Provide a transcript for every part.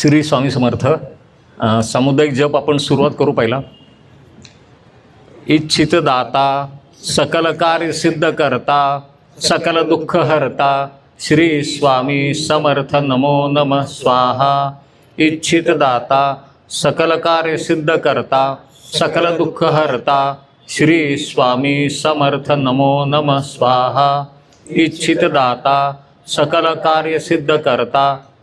श्री स्वामी समर्थ सामुदायिक जप आपण सुरुवात करू पहिला. इच्छित दाता सकल कार्य सिद्ध करता सकल दुःख हरता श्री स्वामी समर्थ नमो नम स्वाहा. इच्छित दाता सकल कार्य सिद्ध करता सकल दुःख हरता श्री स्वामी समर्थ नमो नम स्वाहा. इच्छित दाता सकल कार्य सिद्ध करता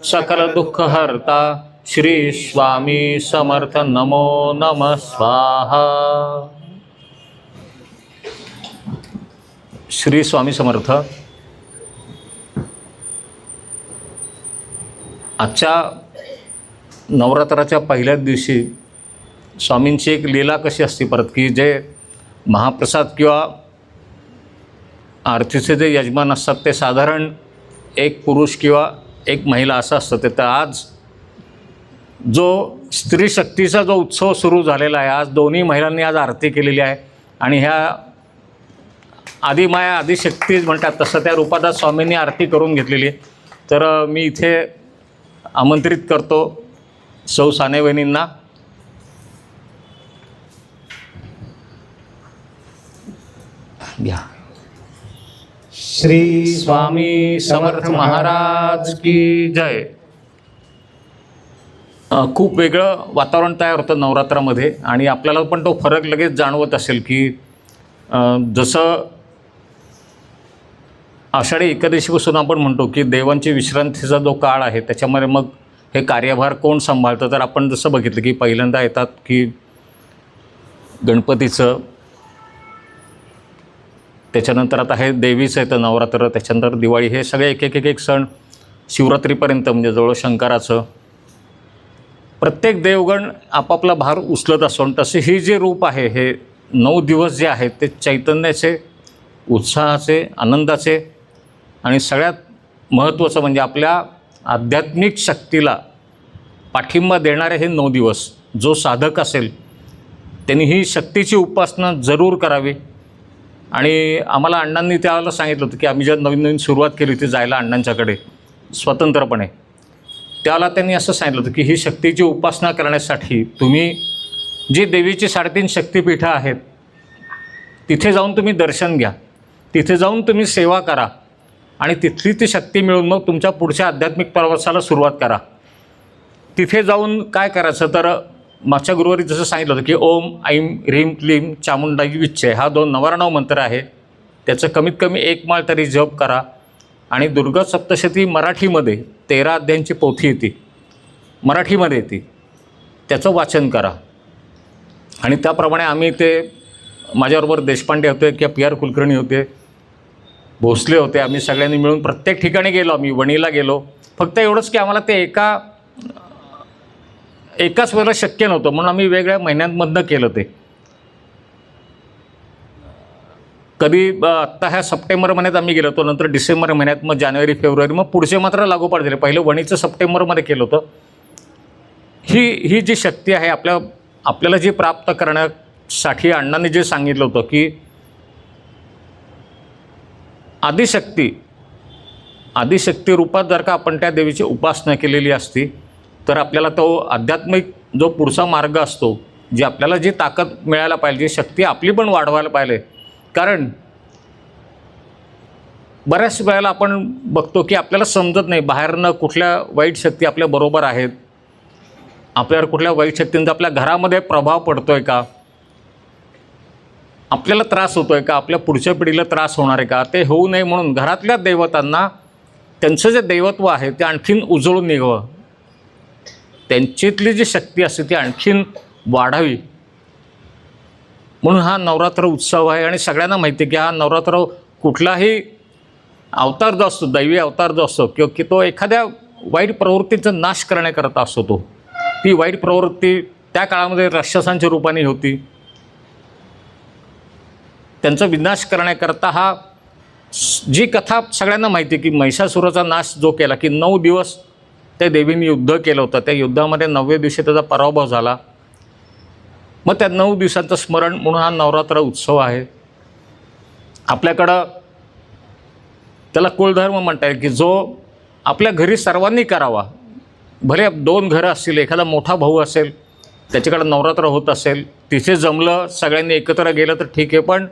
सकल दुःख हरता श्री स्वामी समर्थ नमो नम स्वाहा। श्री स्वामी समर्थ। आजच्या नवरात्राच्या पहिल्याच दिवशी स्वामींची एक लीला कशी असते परत की जे महाप्रसाद किंवा आरतीचे जे यजमान असतात ते साधारण एक पुरुष किंवा एक महिला असं असतं ते तर आज जो स्त्री शक्तीचा जो उत्सव सुरू झालेला आहे आज दोन्ही महिलांनी आज आरती केलेली आहे आणि ह्या आदिमाया आदिशक्ती म्हणतात तसं त्या रूपादास स्वामींनी आरती करून घेतलेली आहे. तर मी इथे आमंत्रित करतो सौ सानेवहिनींना घ्या. श्री स्वामी समर्थ महाराज की जय. खूप वेगळं वातावरण तयार होतं नवरात्रामध्ये आणि आपल्याला पण तो फरक लगेच जाणवत असेल की जसं आषाढी एकादशीपासून आपण म्हणतो की देवांची विश्रांतीचा जो काळ आहे त्याच्यामध्ये मग हे कार्यभार कोण सांभाळतं? तर आपण जसं बघितलं की पहिल्यांदा येतात की गणपतीचं त्याच्यानंतर आता हे देवीचं येतं नवरात्र त्याच्यानंतर दिवाळी हे सगळे एक एक एक एक सण शिवरात्रीपर्यंत म्हणजे जवळ शंकराचं. प्रत्येक देवगण आपापला भार उचलत असतो आणि तसे ही जे रूप आहे हे नऊ दिवस जे आहेत ते चैतन्याचे उत्साहाचे आनंदाचे आणि सगळ्यात महत्त्वाचं म्हणजे आपल्या आध्यात्मिक शक्तीला पाठिंबा देणारे हे नऊ दिवस. जो साधक असेल त्यांनी ही शक्तीची उपासना जरूर करावी. आणि आम्हाला अण्णांनी त्यावेळेला सांगितलं होतं की आम्ही ज्या नवीन नवीन सुरुवात केली होती जायला अण्णांच्याकडे स्वतंत्रपणे. त्याला त्यांनी असं सांगितलं होतं की ही शक्तीची उपासना करण्यासाठी तुम्ही जी देवीची साडेतीन शक्तीपीठं आहेत तिथे जाऊन तुम्ही दर्शन घ्या तिथे जाऊन तुम्ही सेवा करा आणि तिथली ती शक्ती मिळून मग तुमच्या पुढच्या आध्यात्मिक प्रवासाला सुरुवात करा. तिथे जाऊन काय करायचं? तर मागच्या गुरुवारी जसं सांगितलं होतं की ओम ऐम ह्रीम क्लीम चामुंडाई विच्छे हा दोन नवारणव मंत्र आहे. त्याचं कमीत कमी एक माळ तरी जप करा. आणि दुर्गा सप्तशती मराठीमध्ये तेरा अध्यायांची पोथी येते. मराठीमध्ये येते. त्याचं वाचन करा. आणि त्याप्रमाणे आम्ही ते माझ्याबरोबर देशपांडे होते किंवा पी आर कुलकर्णी होते भोसले होते. आम्ही सगळ्यांनी मिळून प्रत्येक ठिकाणी गेलो. आम्ही वणीला गेलो. फक्त एवढंच की आम्हाला ते एका एकाच वेळेला शक्य नव्हतं म्हणून आम्ही वेगळ्या महिन्यांमधनं केलं ते. कधी ब- आत्ता ह्या सप्टेंबर महिन्यात आम्ही गेलो होतो नंतर डिसेंबर महिन्यात मग जानेवारी फेब्रुवारी मग पुढचे मात्र लागोपाठ झाले पहिलं वणीचं सप्टेंबरमध्ये केलं होतं. ही ही जी शक्ती आहे आपल्या आपल्याला जी प्राप्त करण्यासाठी अण्णांनी जे सांगितलं होतं की आदिशक्ती आदिशक्ती रूपात जर का आपण त्या देवीची उपासना केलेली असती तर आपल्याला तो आध्यात्मिक जो पुढचा मार्ग असतो जी आपल्याला जी ताकद मिळायला पाहिजे जी शक्ती आपली पण वाढवायला पाहिजे. कारण बऱ्याच वेळेला आपण बघतो की आपल्याला समजत नाही बाहेरनं कुठल्या वाईट शक्ती आपल्या बरोबर आहेत आपल्यावर कुठल्या वाईट शक्तींचा आपल्या घरामध्ये प्रभाव पडतो आहे का आपल्याला त्रास होतो आहे का आपल्या पुढच्या पिढीला त्रास होणार आहे का ते होऊ नये म्हणून घरातल्या दैवतांना त्यांचं जे दैवत्व आहे ते आणखीन उजळून निघावं. त्यांच्यातली जी शक्ती असते ती आणखीन वाढावी. म्हणून हा नवरात्र उत्सव आहे आणि सगळ्यांना माहिती आहे की हा नवरात्र कुठलाही अवतार जो असतो दैवी अवतार जो असतो किंवा की तो एखाद्या वाईट प्रवृत्तीचा नाश करण्याकरता असतो तो ती वाईट प्रवृत्ती त्या काळामध्ये राक्षसांच्या रूपाने होती. त्यांचा विनाश करण्याकरता हा जी कथा सगळ्यांना माहिती आहे की महिषासुराचा नाश जो केला की नऊ दिवस त्या देवीने युद्ध केलं होतं. त्या युद्धामध्ये नवव्या दिवशी त्याचा पराभव झाला. मग त्या नऊ दिवसांचं स्मरण म्हणून हा नवरात्र उत्सव आहे. आपल्याकडं त्याला कुलधर्म म्हणता येईल की जो आपल्या घरी सर्वांनी करावा. भले दोन घरं असतील एखादा मोठा भाऊ असेल त्याच्याकडं नवरात्र होत असेल तिथे जमलं सगळ्यांनी एकत्र गेलं तर ठीक आहे पण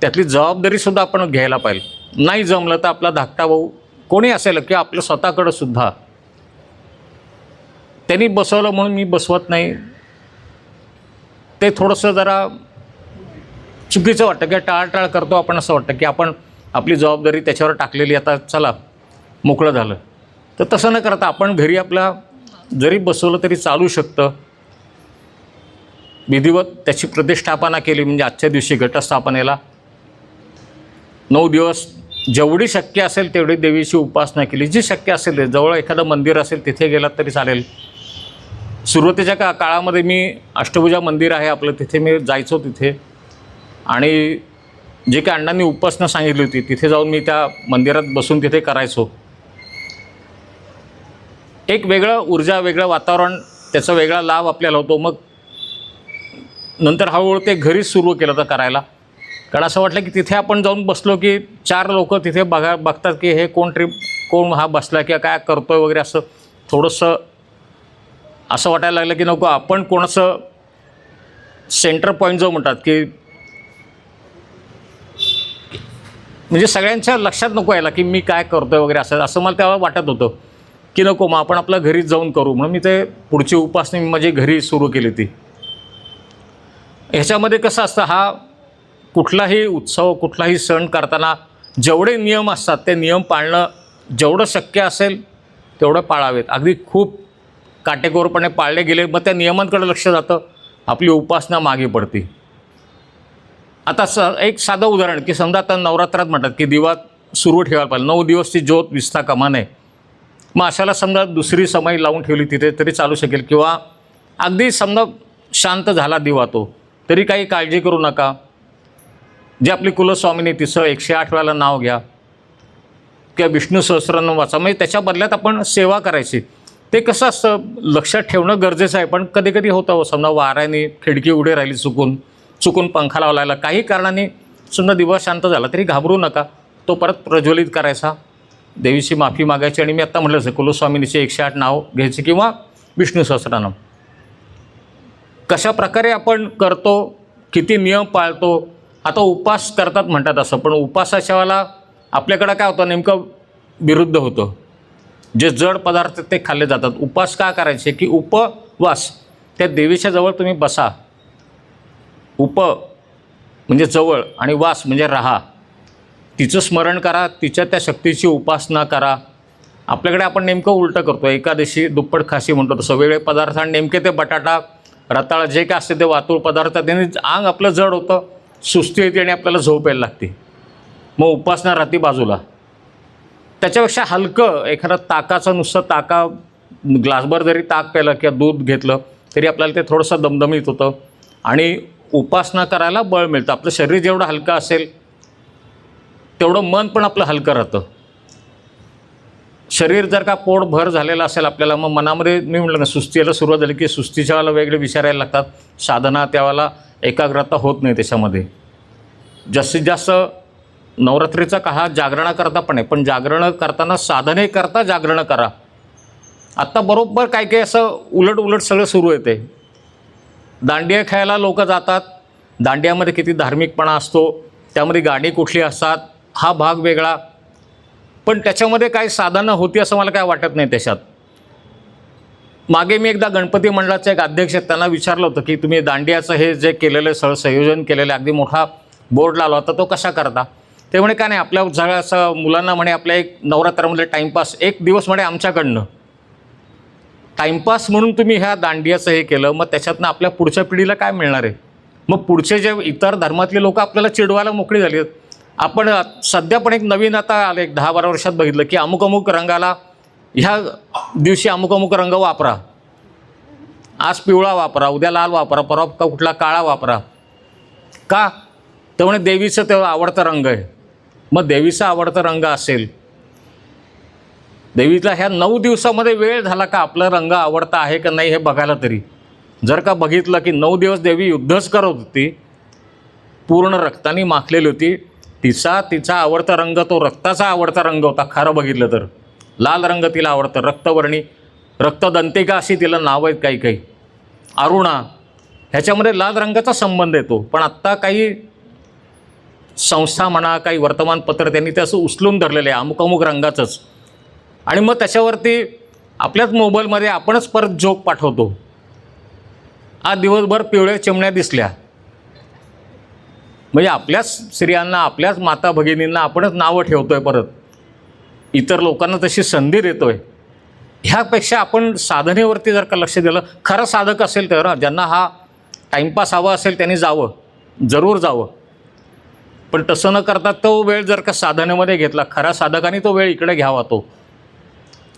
त्यातली जबाबदारीसुद्धा आपण घ्यायला पाहिजे. नाही जमलं तर आपला धाकटा भाऊ कोणी असेल किंवा आपलं स्वतःकडं सुद्धा. त्यांनी बसवलं म्हणून मी बसवत नाही. ते थोडंसं जरा चुकीचं वाटतं किंवा टाळटाळ करतो आपण असं वाटतं की आपण आपली जबाबदारी त्याच्यावर टाकलेली आता चला मोकळं झालं. तर तसं न करता आपण घरी आपला जरी बसवलं तरी चालू शकतं. विधिवत त्याची प्रतिष्ठापना केली म्हणजे आजच्या दिवशी घटस्थापनेला. नऊ दिवस जेवढी शक्य असेल तेवढी देवीची उपासना केली. जी शक्य असेल ते जवळ एखादं मंदिर असेल तिथे गेलात तरी चालेल. सुरुवातीच्या का काळामध्ये मी अष्टभुजा मंदिर आहे आपलं तिथे मी जायचो तिथे. आणि जे काही अण्णांनी उपासना सांगितली होती तिथे जाऊन मी त्या मंदिरात बसून तिथे करायचो. एक वेगळं ऊर्जा वेगळं वातावरण त्याचा वेगळा लाभ आपल्याला होतो. मग नंतर हळूहळू ते घरीच सुरू केलं होतं करायला. कारण असं वाटलं की तिथे आपण जाऊन बसलो की चार लोक तिथे बघा बघतात की हे कोण ट्रिप कोण हा बसला किंवा काय करतोय वगैरे असं थोडंसं असं वाटायला लागलं की नको आपण कोणाचं सेंटर पॉईंट जो म्हणतात की म्हणजे सगळ्यांच्या लक्षात नको यायला की मी काय करतोय वगैरे असं असं मला तेव्हा वाटत होतं की नको मग आपण आपल्या घरीच जाऊन करू. म्हणून मी ते पुढची उपासना मी माझी घरी सुरू केली ती. ह्याच्यामध्ये कसं असतं हा कुठलाही उत्सव कुठलाही सण करताना जेवढे नियम असतात ते नियम पाळणं जेवढं शक्य असेल तेवढं पाळावेत. अगदी खूप काटेकोरपणे पाळले गेले मग त्या नियमांकडे लक्ष जातं. आपली उपासना मागे पडते. आता स एक साधं उदाहरण की समजा आता नवरात्रात म्हणतात की दिवा सुरू ठेवायला पाहिजे. नऊ दिवस ती ज्योत विसता कमा नये. मग अशाला समजा दुसरी समय लावून ठेवली तिथे तरी चालू शकेल. किंवा अगदी समजा शांत झाला दिवा तो तरी काही काळजी करू नका. जे आपली कुलस्वामीने तिचं एकशे आठ वेळाला नाव घ्या. किंवा विष्णू सहस्रनाम वाचा. म्हणजे त्याच्या बदल्यात आपण सेवा करायची. ते कसं असतं लक्षात ठेवणं गरजेचं आहे. पण कधी कधी होतं हो, समजा वाऱ्याने खिडकी उडी राहिली चुकून चुकून पंखा लावलायला काही कारणाने समजा दिवस शांत झाला तरी घाबरू नका. तो परत प्रज्वलित करायचा. देवीची माफी मागायची आणि मी आत्ता म्हटलं आहे कुलस्वामिनीचे एकशे आठ नाव घ्यायचे किंवा विष्णू सहस्रनाम. कशा प्रकारे आपण करतो किती नियम पाळतो आता उपास करतात म्हणतात असं. पण उपासाच्या वेळेला आपल्याकडं काय होतं नेमकं विरुद्ध होतं. जे जड पदार्थ ते खाल्ले जातात. उपास का करायचे? की उपवास. त्या देवीच्या जवळ तुम्ही बसा. उप म्हणजे जवळ आणि वास म्हणजे राहा. तिचं स्मरण करा तिच्या त्या शक्तीची उपासना करा. आपल्याकडे आपण नेमकं उलटं करतो. एकादशी दुप्पट खाशी म्हणतो तसं. वेगळे पदार्थ आणि नेमके ते बटाटा रताळ जे काय असते ते वातूळ पदार्थ त्याने अंग आपलं जड होतं सुस्ती येते आणि आपल्याला झोप यायला लागते. मग उपासना राहते बाजूला. त्याच्यापेक्षा हलकं एखादा ताकाचं नुसतं ताका ग्लासभर जरी ताक प्यालं किंवा दूध घेतलं तरी आपल्याला ते थोडंसं दमदमीत होतं. आणि उपासना करायला बळ मिळतं. आपलं शरीर जेवढं हलकं असेल तेवढं मन पण आपलं हलकं राहतं. शरीर जर का पोट भर झालेलं असेल आपल्याला मग मनामध्ये मी म्हटलं ना सुस्ती यायला सुरुवात झाली की सुस्तीच्या वेळेला वेगळे विचारायला लागतात. साधना त्यावेळेला एकाग्रता होत नाही त्याच्यामध्ये. जास्तीत जास्त नवरात्रीचा काळ जागरणा करता पण आहे पण जागरण करताना साधने करता जागरण करा. आत्ता बरोबर काय काय असं उलट उलट सगळं सुरू येते. दांडिया खेळायला लोक जातात. दांडियामध्ये किती धार्मिकपणा असतो. त्यामध्ये गाणी कुठली असतात. हा भाग वेगळा. पण त्याच्यामध्ये काही साधनं होती असं मला काय वाटत नाही त्याच्यात. मागे मी एकदा गणपती मंडळाचे एक अध्यक्ष त्यांना विचारलं होतं की तुम्ही दांडियाचं हे जे केलेलं सह संयोजन केलेलं अगदी मोठा बोर्ड लावला होता तो कसा करता? ते म्हणे काय नाही आपल्या सगळ्या असं मुलांना म्हणे आपल्या एक नवरात्रामध्ये टाईमपास एक दिवस म्हणे आमच्याकडनं. टाईमपास म्हणून तुम्ही ह्या दांडियाचं हे केलं मग त्याच्यातनं आपल्या पुढच्या पिढीला काय मिळणार आहे? मग पुढचे जे इतर धर्मातले लोक आपल्याला चिडवायला मोकळी झाली आहेत. आपण सध्या पण एक नवीन आता आलं एक दहा बारा वर्षात बघितलं की अमुक अमुक रंगाला ह्या दिवशी अमुक अमुक रंग वापरा. आज पिवळा वापरा उद्या लाल वापरा परवा का कुठला काळा वापरा. का? तर म्हणे देवीचं ते आवडता रंग आहे. मग देवीचा आवडता रंग असेल. देवीला ह्या नऊ दिवसामध्ये वेळ झाला का आपला रंग आवडता आहे का नाही हे बघायला तरी. जर का बघितलं की नऊ दिवस देवी युद्धच करत होती पूर्ण रक्ताने माखलेली होती तिचा तिचा आवडता रंग तो रक्ताचा आवडता रंग होता खरं बघितलं तर. लाल रंग तिला आवडतं रक्तवर्णी रक्तदंतिका अशी तिला नाव आहेत काही काही. अरुणा ह्याच्यामध्ये लाल रंगाचा संबंध येतो पण आत्ता काही संस्था म्हणा काही वर्तमानपत्र त्यांनी ते असं उचलून धरलेलं आहे अमुक अमुक रंगाचंच. आणि मग त्याच्यावरती आपल्याच मोबाईलमध्ये आपणच परत जोक पाठवतो. आज दिवसभर पिवळ्या चिमण्या दिसल्या. म्हणजे आपल्याच स्त्रियांना आपल्याच माता भगिनींना आपणच नावं ठेवतो आहे परत. इतर लोकांना तशी संधी देतो आहे ह्यापेक्षा आपण साधनेवरती जर का लक्ष दिलं खरं साधक असेल तर ज्यांना हा टाईमपास हवा असेल त्यांनी जावं. जरूर जावं. पण तसं न करता तो वेळ जर का साधनेमध्ये घेतला खऱ्या साधकाने तो वेळ इकडे घ्यावा तो.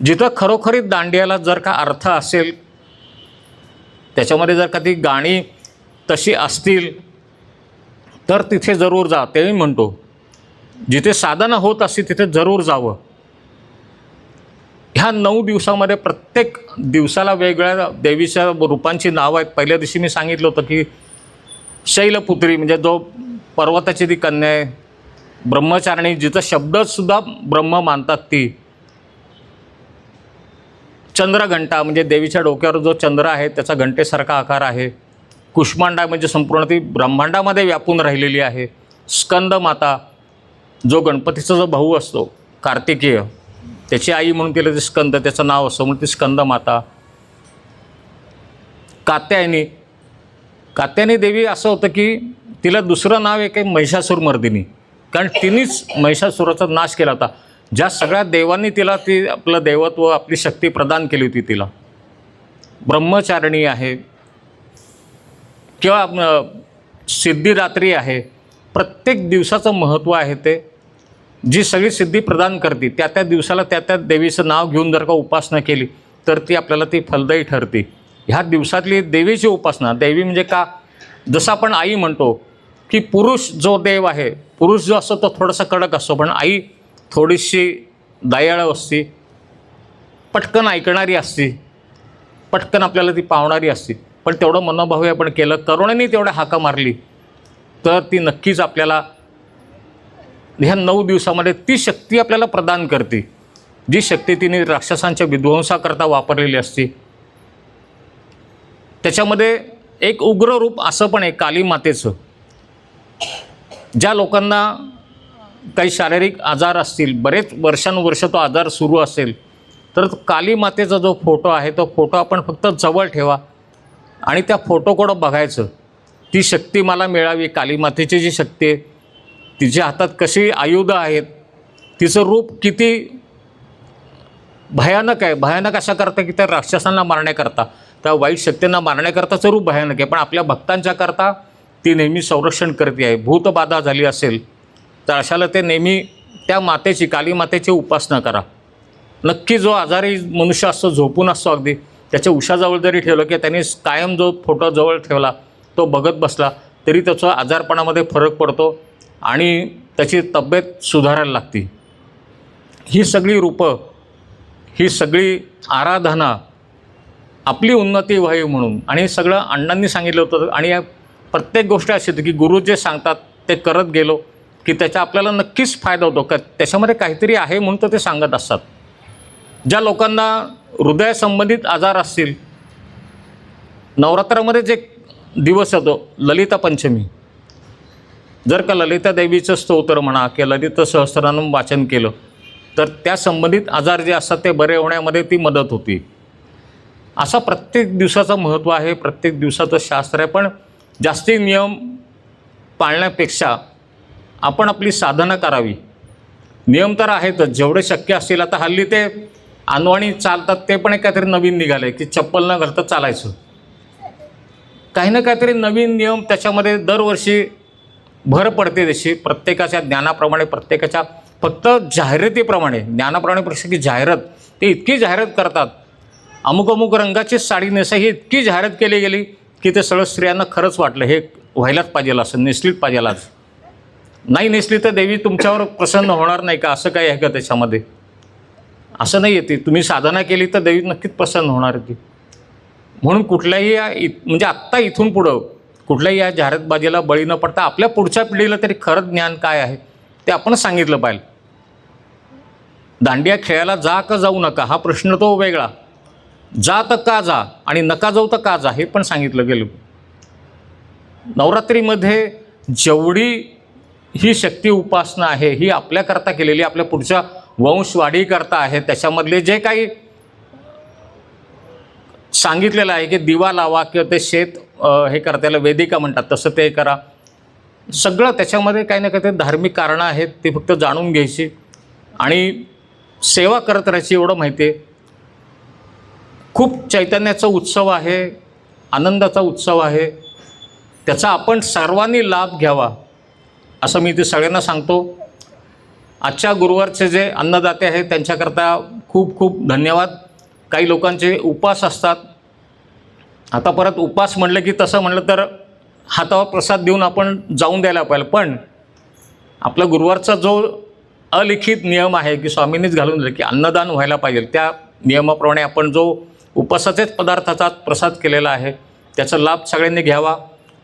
जिथं खरोखरीत दांडियाला जर का अर्थ असेल त्याच्यामध्ये जर का ती गाणी तशी असतील तर तिथे जरूर जा तेही म्हणतो. जिथे साधनं होत असतील तिथे जरूर जावं. ह्या नऊ दिवसामध्ये प्रत्येक दिवसाला वेगळ्या देवीच्या रूपांची नावं आहेत. पहिल्या दिवशी मी सांगितलं होतं की शैलपुत्री म्हणजे जो पर्वताची ती कन्या आहे. ब्रह्मचारिणी जिचा शब्दसुद्धा ब्रह्म मानतात ती. चंद्रघंटा म्हणजे देवीच्या डोक्यावर जो चंद्र आहे त्याचा घंटेसारखा आकार आहे. कुष्मांडा म्हणजे संपूर्ण ती ब्रह्मांडामध्ये व्यापून राहिलेली आहे. स्कंद माता जो गणपतीचा जो भाऊ असतो कार्तिकीय त्याची आई म्हणून केलं ते स्कंद त्याचं नाव असतं म्हणून ती स्कंद माता कात्यायनी कात्यायनी देवी असं होतं की तिला दुसरं नाव एक आहे महिषासूर मर्दिनी. कारण तिनेच महिषासुराचा नाश केला होता. ज्या सगळ्या देवांनी तिला ती आपलं देवत्व आपली शक्ती प्रदान केली होती तिला. ब्रह्मचारिणी आहे. किंवा सिद्धिरात्री आहे. प्रत्येक दिवसाचं महत्त्व आहे ते. जी सगळी सिद्धी प्रदान करते त्या त्या दिवसाला त्या त्या देवीचं नाव घेऊन जर का उपासना केली तर ती आपल्याला ती फलदायी ठरते. ह्या दिवसातली देवीची उपासना देवी म्हणजे का? जसं आपण आई म्हणतो की पुरुष जो देव आहे पुरुष जो असतो तो थोडासा कडक असतो पण आई थोडीशी दयाळू असते पटकन ऐकणारी असते पटकन आपल्याला ती पावणारी असते. पण तेवढं मनोभावी आपण केलं करुणेने तेवढ्या हाका मारली तर ती नक्कीच आपल्याला ह्या नऊ दिवसामध्ये ती शक्ती आपल्याला प्रदान करते. जी शक्ती तिने राक्षसांच्या विध्वंसाकरता वापरलेली असते. त्याच्यामध्ये एक उग्र रूप असं पण आहे काली मातेचं ज्या लोकांना काही शारीरिक आजार असतील बरेच वर्षानुवर्ष तो आजार सुरू असेल तर काली मातेचा जो फोटो आहे तो फोटो आपण फक्त जवळ ठेवा आणि त्या फोटोकडं बघायचं. ती शक्ती मला मिळावी काली मातेची जी शक्ती आहे तिच्या हातात कशी आयुधं आहेत तिचं रूप किती भयानक आहे. भयानक अशा करता की त्या राक्षसांना मारण्याकरता त्या वाईट शक्तींना मारण्याकरताचं रूप भयानक आहे. पण आपल्या भक्तांच्या करता ती नेहमी संरक्षण करते आहे. भूतबाधा झाली असेल तर अशाला ते नेहमी त्या मातेची काली मातेची उपासना करा. नक्की जो आजारी मनुष्य असतो झोपून असतो अगदी त्याच्या उशाजवळ जरी ठेवलं की त्याने कायम जो फोटो जवळ ठेवला तो बघत बसला तरी त्याचा आजारपणामध्ये फरक पडतो आणि त्याची तब्येत सुधारायला लागते. ही सगळी रूपं ही सगळी आराधना आपली उन्नती व्हावी म्हणून आणि हे सगळं अण्णांनी सांगितलं होतं आणि या प्रत्येक गोष्ट अशी होती की गुरु जे सांगतात ते करत गेलो की त्याचा आपल्याला नक्कीच फायदा होतो. का त्याच्यामध्ये काहीतरी आहे म्हणून तर ते सांगत असतात. ज्या लोकांना हृदयासंबंधित आजार असतील नवरात्रामध्येच एक दिवस येतो ललिता पंचमी. जर का ललिता देवीचं स्तोत्र म्हणा किंवा ललित सहस्त्रनाम वाचन केलं तर त्या संबंधित आजार जे असतात ते बरे होण्यामध्ये ती मदत होती. असा प्रत्येक दिवसाचं महत्त्व आहे प्रत्येक दिवसाचं शास्त्र आहे पण जास्ती नियम पाळण्यापेक्षा आपण आपली साधना करावी. नियम तर आहेतच जेवढे शक्य असतील आता हल्ली ते अनवाणी चालतात ते पण एक काहीतरी नवीन निघालं आहे की चप्पल न घालता चालायचं. काही ना काहीतरी नवीन नियम त्याच्यामध्ये दरवर्षी भर पडते तशी प्रत्येकाच्या ज्ञानाप्रमाणे प्रत्येकाच्या फक्त जाहिरातीप्रमाणे ज्ञानाप्रमाणे की जाहिरात ते इतकी जाहिरात करतात. अमुक अमुक रंगाची साडी नेसा ही इतकी जाहिरात केली गेली की ते सगळं स्त्रियांना खरंच वाटलं. हे व्हायलाच पाहिजे असं नेसलीच पाहिजे नाही नेसली तर देवी तुमच्यावर प्रसन्न होणार नाही का? असं काही आहे का त्याच्यामध्ये? असं नाही येते तुम्ही साधना केली तर देवी नक्कीच प्रसन्न होणार ती. म्हणून कुठल्याही या म्हणजे आत्ता इथून पुढं कुठल्याही या जाहिरातबाजीला बळी न पडता आपल्या पुढच्या पिढीला तरी खरं ज्ञान काय आहे ते आपण सांगितलं पाहिजे. दांडिया खेळायला जा का जाऊ नका हा प्रश्न तो वेगळा. जा तर का जा आणि नका जाऊ तर का जा हे पण सांगितलं गेलं. नवरात्रीमध्ये जेवढी ही शक्ती उपासना आहे ही आपल्याकरता केलेली आपल्या पुढच्या वंशवाढीकरता आहे त्याच्यामधले जे काही सांगितलेलं आहे की दिवा लावा किंवा ते शेत हे करता त्याला वेदिका म्हणतात तसं ते करा. सगळं त्याच्यामध्ये काही ना काही ते धार्मिक कारणं आहेत ती फक्त जाणून घ्यायची. आणि सेवा करत राहायची एवढं माहिती आहे. खूप चैतन्याचा उत्सव आहे आनंदाचा उत्सव आहे. त्याचा आपण सर्वांनी लाभ घ्यावा असं मी ते सगळ्यांना सांगतो. आजच्या गुरुवारचे जे अन्नदाते आहेत त्यांच्याकरता खूप खूप धन्यवाद. काही लोकांचे उपास असतात. आता परत उपास म्हणलं की तसं म्हणलं तर हातावर प्रसाद देऊन आपण जाऊन द्यायला पाहिजे. पण आपला गुरुवारचा जो अलिखित नियम आहे की स्वामींनीच घालून दिलं की अन्नदान व्हायला पाहिजे. त्या नियमाप्रमाणे आपण जो उपासाचेच पदार्थाचा प्रसाद केलेला आहे. त्याचा लाभ सगळ्यांनी घ्यावा.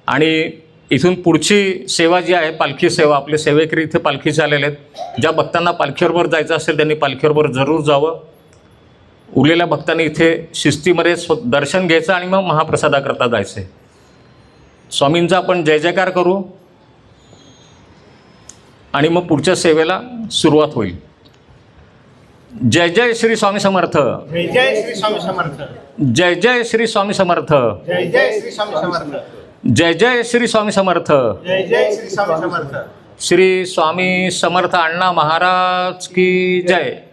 आणि इथून पुढची सेवा जी आहे पालखी सेवा आपले सेवेकरी इथे पालखीचे आलेले आहेत. ज्या भक्तांना पालखीबरोबर जायचं असेल त्यांनी पालखीबरोबर जरूर जावं. उरलेल्या भक्तांनी इथे शिस्तीमध्ये स्व दर्शन घ्यायचं आणि मग महाप्रसादाकरता जायचं. स्वामींचा आपण जय जयकार करू. आणि मग पुढच्या सेवेला सुरुवात होईल. जय जय श्री स्वामी समर्थ. जय जय श्री स्वामी समर्थ. जय जय श्री स्वामी समर्थ. जय जय श्री स्वामी समर्थ. जय जय श्री स्वामी समर्थ. जय जय श्री स्वामी समर्थ. श्री स्वामी समर्थ अण्णा महाराज की जय.